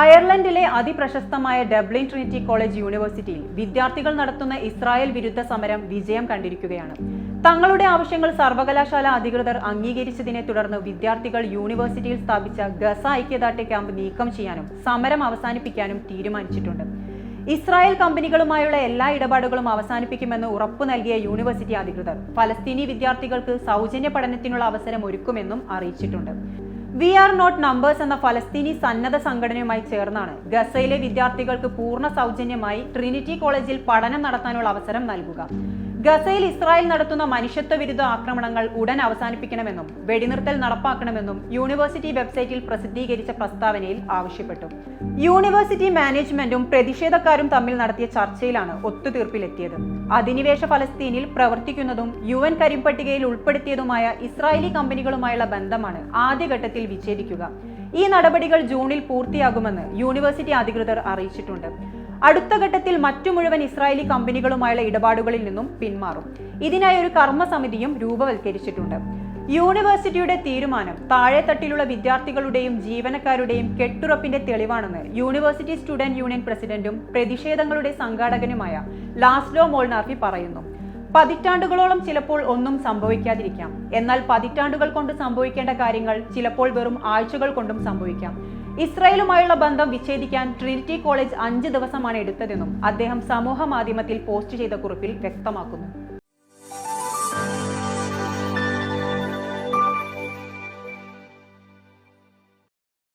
അയർലൻഡിലെ അതിപ്രശസ്തമായ Dublin Trinity college യൂണിവേഴ്സിറ്റിയിൽ വിദ്യാർത്ഥികൾ നടത്തുന്ന ഇസ്രായേൽ വിരുദ്ധ സമരം വിജയം കണ്ടിരിക്കുകയാണ്. തങ്ങളുടെ ആവശ്യങ്ങൾ സർവകലാശാല അധികൃതർ അംഗീകരിച്ചതിനെ തുടർന്ന് വിദ്യാർത്ഥികൾ യൂണിവേഴ്സിറ്റിയിൽ സ്ഥാപിച്ച ഗസ ഐക്യദാർഢ്യ ക്യാമ്പ് നീക്കം ചെയ്യാനും സമരം അവസാനിപ്പിക്കാനും തീരുമാനിച്ചിട്ടുണ്ട്. ഇസ്രായേൽ കമ്പനികളുമായുള്ള എല്ലാ ഇടപാടുകളും അവസാനിപ്പിക്കുമെന്ന് ഉറപ്പു നൽകിയ യൂണിവേഴ്സിറ്റി അധികൃതർ ഫലസ്തീനി വിദ്യാർത്ഥികൾക്ക് സൗജന്യ പഠനത്തിനുള്ള അവസരം ഒരുക്കുമെന്നും അറിയിച്ചിട്ടുണ്ട്. വി ആർ നോട്ട് നമ്പേഴ്സ് എന്ന ഫലസ്തീനി സന്നദ്ധ സംഘടനയുമായി ചേർന്നാണ് ഗസയിലെ വിദ്യാർത്ഥികൾക്ക് പൂർണ സൗജന്യമായി ട്രിനിറ്റി കോളേജിൽ പഠനം നടത്താനുള്ള അവസരം നൽകുക. ഗസയിൽ ഇസ്രായേൽ നടത്തുന്ന മനുഷ്യത്വ വിരുദ്ധ ആക്രമണങ്ങൾ ഉടൻ അവസാനിപ്പിക്കണമെന്നും വെടിനിർത്തൽ നടപ്പാക്കണമെന്നും യൂണിവേഴ്സിറ്റി വെബ്സൈറ്റിൽ പ്രസിദ്ധീകരിച്ച പ്രസ്താവനയിൽ ആവശ്യപ്പെട്ടു. യൂണിവേഴ്സിറ്റി മാനേജ്മെന്റും പ്രതിഷേധക്കാരും തമ്മിൽ നടത്തിയ ചർച്ചയിലാണ് ഒത്തുതീർപ്പിലെത്തിയത്. അധിനിവേശ ഫലസ്തീനിൽ പ്രവർത്തിക്കുന്നതും യു എൻ കരിമ്പട്ടികയിൽ ഉൾപ്പെടുത്തിയതുമായ ഇസ്രായേലി കമ്പനികളുമായുള്ള ബന്ധമാണ് ആദ്യഘട്ടത്തിൽ വിച്ഛേദിക്കുക. ഈ നടപടികൾ ജൂണിൽ പൂർത്തിയാകുമെന്ന് യൂണിവേഴ്സിറ്റി അധികൃതർ അറിയിച്ചിട്ടുണ്ട്. അടുത്ത ഘട്ടത്തിൽ മറ്റു മുഴുവൻ ഇസ്രായേലി കമ്പനികളുമായുള്ള ഇടപാടുകളിൽ നിന്നും പിന്മാറും. ഇതിനായി ഒരു കർമ്മസമിതിയും രൂപവൽക്കരിച്ചിട്ടുണ്ട്. യൂണിവേഴ്സിറ്റിയുടെ തീരുമാനം താഴെത്തട്ടിലുള്ള വിദ്യാർത്ഥികളുടെയും ജീവനക്കാരുടെയും കെട്ടുറപ്പിന്റെ തെളിവാണെന്ന് യൂണിവേഴ്സിറ്റി സ്റ്റുഡന്റ് യൂണിയൻ പ്രസിഡന്റും പ്രതിഷേധങ്ങളുടെ സംഘാടകനുമായ ലാസ്ലോ മോൾനാർഫി പറയുന്നു. പതിറ്റാണ്ടുകളോളം ചിലപ്പോൾ ഒന്നും സംഭവിക്കാതിരിക്കാം. എന്നാൽ പതിറ്റാണ്ടുകൾ കൊണ്ട് സംഭവിക്കേണ്ട കാര്യങ്ങൾ ചിലപ്പോൾ വെറും ആഴ്ചകൾ കൊണ്ടും സംഭവിക്കാം. ഇസ്രായേലുമായുള്ള ബന്ധം വിച്ഛേദിക്കാൻ ട്രിനിറ്റി കോളേജ് അഞ്ച് ദിവസമാണ് എടുത്തതെന്നും അദ്ദേഹം സമൂഹ മാധ്യമത്തിൽ പോസ്റ്റ് ചെയ്ത കുറിപ്പിൽ വ്യക്തമാക്കുന്നു.